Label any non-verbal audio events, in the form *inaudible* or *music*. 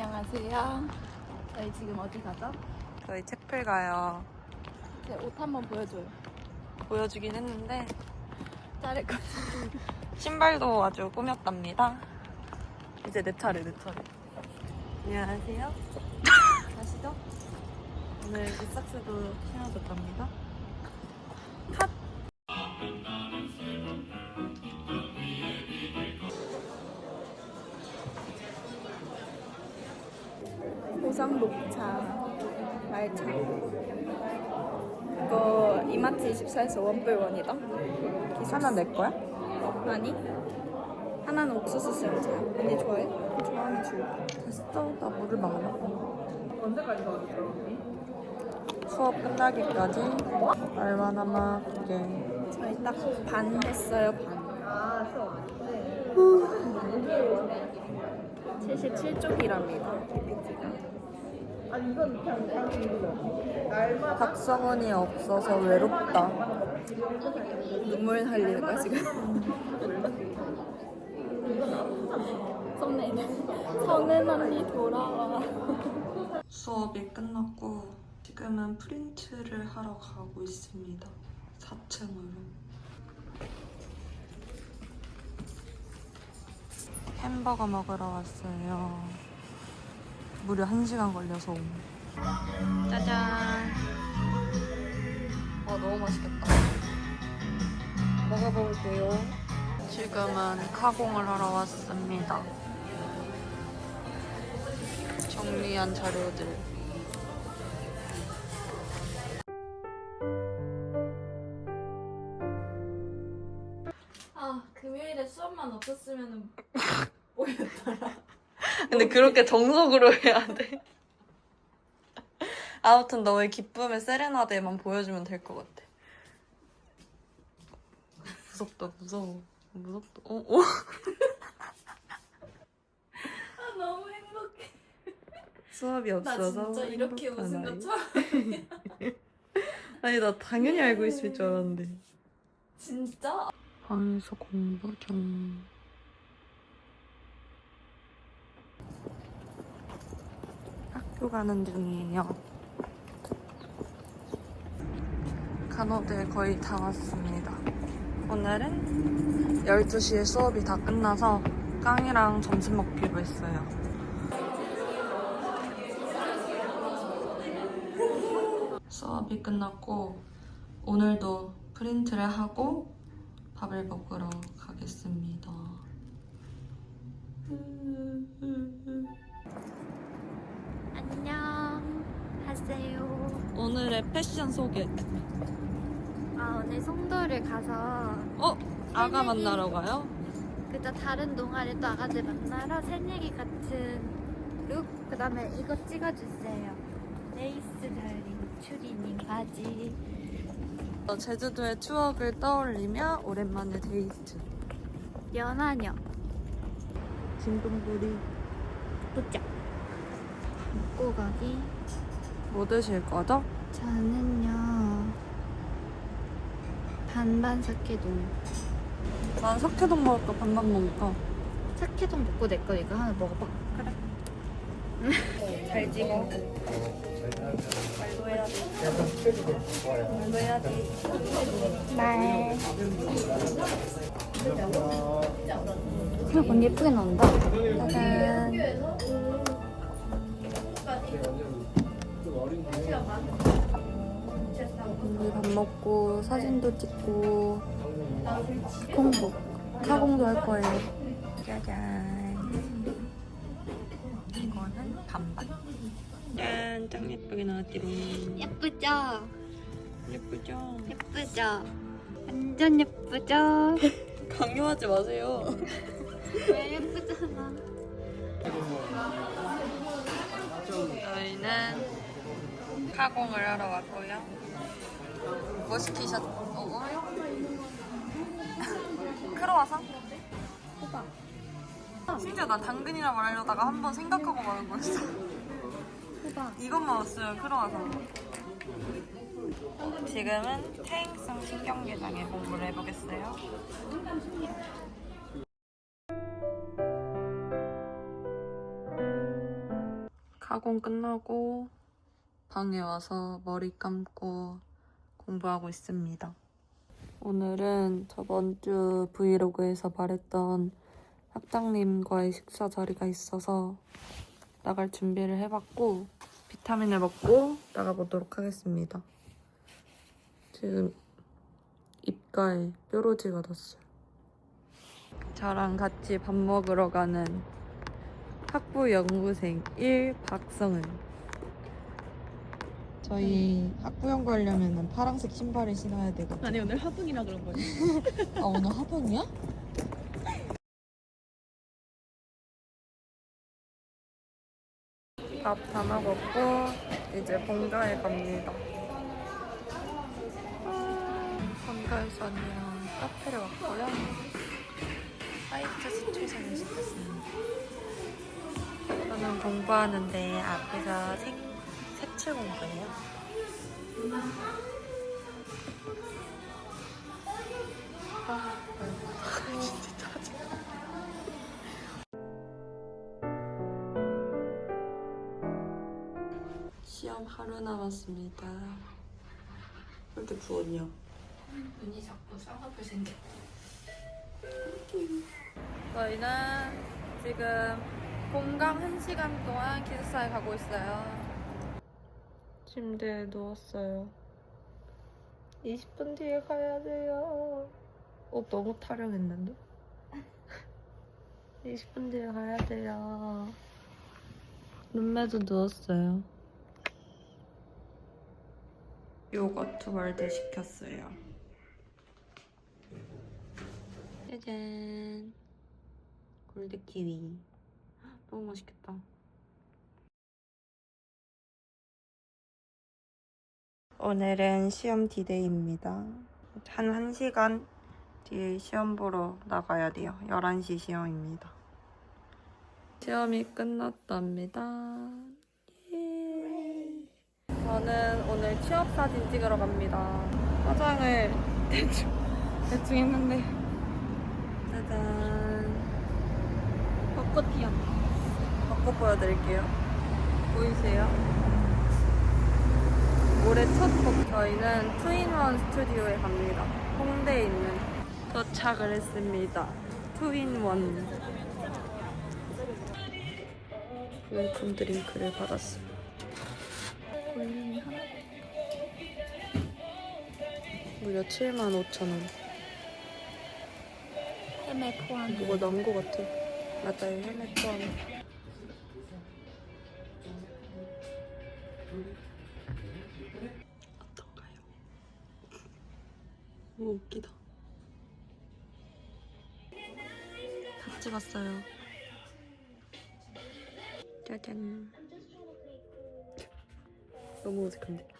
안녕하세요. 저희 지금 어디 가죠? 저희 책플 가요. 제 옷 한번 보여줘요. 보여주긴 했는데 자를 거. 신발도 아주 꾸몄답니다. 이제 내 차례, 내 차례. 안녕하세요. *laughs* 가시죠. 오늘 리삭스도 신어줬답니다. 말차. 이거 이마트 24에서 원뿔 원이다. 하나 내 거야? 아니? 하나는 옥수수 쌤차. 언니 좋아해? 좋아하면 줄게. 됐어. 나 물을 많아. 수업 끝나기까지 얼마 남았게. 저희 딱 반 했어요, 반. 77쪽이랍니다, PPT가. 박성원이 없어서 외롭다. 눈물 흘리는 거야, 지금. 썸네일. 성은 언니 돌아와. 수업이 끝났고 지금은 프린트를 하러 가고 있습니다. 4층으로. 햄버거 먹으러 왔어요. 무려 1시간 걸려서 온. 짜잔. 와 너무 맛있겠다. 먹어볼게요. 지금은 카공을 하러 왔습니다. 정리한 자료들. 아, 금요일에 수업만 없었으면 *laughs* 뭐였더라. 근데 그렇게 정석으로 해야 돼. *laughs* 아무튼 너의 기쁨의 세레나데만 보여주면 될 것 같아. 무섭다, 무서워. 무섭다. 어, 어? *laughs* 아, 너무 행복해. 수업이 나 없어서. 진짜 이렇게 행복한 웃은 아이. 거 처음. 아니, 나 당연히 알고 있을 줄 알았는데. 진짜? 방에서 공부 중. 학교 가는 중이에요. 간호들 거의 다 왔습니다. 오늘은 12시에 수업이 다 끝나서 깡이랑 점심 먹기로 했어요. 수업이 끝났고 오늘도 프린트를 하고 밥을 먹으러 가겠습니다. 패션 소개. 아 오늘 송도를 가서 어? 아가 만나러 가요? 그저 다른 동아리 또 아가들 만나러 새내기 같은 룩 그다음에 이거 찍어주세요. 레이스 달린 추리닝 바지. 어, 제주도의 추억을 떠올리며 오랜만에 데이트. 연하녀 진동부리. 도착. 먹고 가기. 뭐 드실 거죠? 저는요 반반 사케동. 난 석회동 먹을까 반반 먹을까? 사케동 먹고 내 거 이거 하나 먹어봐. *laughs* 잘 찍어. 말도 해야지. 말도 해야지. 말. 그냥 언니 예쁘게 나온다. 짜잔. 우리 밥 먹고 사진도 찍고 공복 카공도 할 거예요. 짜잔. 이거는 반반. 짠, 짱 예쁘게 나왔지롱. 예쁘죠? 예쁘죠? 예쁘죠? 완전 예쁘죠? *laughs* 강요하지 마세요. 왜 예쁘잖아. 저희는 카공을 하러 왔고요. 뭐 시키셨? 어, 어요? 크로와상? 호박. 진짜 나 당근이라 말하려다가 한 번 생각하고 말한 거였어. 호박. *laughs* 이것만 왔어요, 크로와상. 지금은 퇴행성 신경계장에 공부를 해보겠어요. 학원 끝나고 방에 와서 머리 감고 공부하고 있습니다. 오늘은 저번 주 브이로그에서 말했던 학장님과의 식사 자리가 있어서 나갈 준비를 해봤고 비타민을 먹고 나가보도록 하겠습니다. 지금 입가에 뾰루지가 났어요. 저랑 같이 밥 먹으러 가는 학부 연구생 1 박성은 저희 학부 연구 하려면 파란색 신발을 신어야 되거든요. 아니 오늘 하분이라 그런 거지. *laughs* 아 오늘 학원이야? *laughs* 밥 다 먹었고 이제 본가에 갑니다. 본가에서 언니랑 카페를 왔고요. 화이트 시트릿을 시켰습니다. 저는 공부하는데 앞에서 생, 색칠 공부해요. 아, 진짜 짜증. 시험 하루 남았습니다. 왜 이렇게 부었냐? 눈이 자꾸 쌍꺼풀 생겨. 저희는 지금 공강 1시간 동안 기숙사에 가고 있어요. 침대에 누웠어요. 20분 뒤에 가야 돼요. 어, 너무 타령했는데? *laughs* 20분 뒤에 가야 돼요. 룸메도 누웠어요. 요거트 월드 시켰어요. 짜잔. 골드 키위. *gasps* 너무 맛있겠다. 오늘은 시험 디데이입니다. 한 1시간 뒤에 시험 보러 나가야 돼요. 11시 시험입니다. 시험이 끝났답니다. 예. 저는 오늘 취업 사진 찍으러 갑니다. 화장을 *laughs* 대충, 대충 했는데. 짜잔. 벚꽃 피었 벚꽃 보여드릴게요. 보이세요? 올해 첫곡 저희는 투인원 스튜디오에 갑니다. 홍대에 있는 도착을 했습니다. 투인원 웰컴 드링크를 받았어요. 무려 75,000원. 헤매 포함. 나온 것 같아. 맞아요, 헬멧 포함. 너무 웃기다. 다 찍었어요. 짜잔. 너무 어색한데?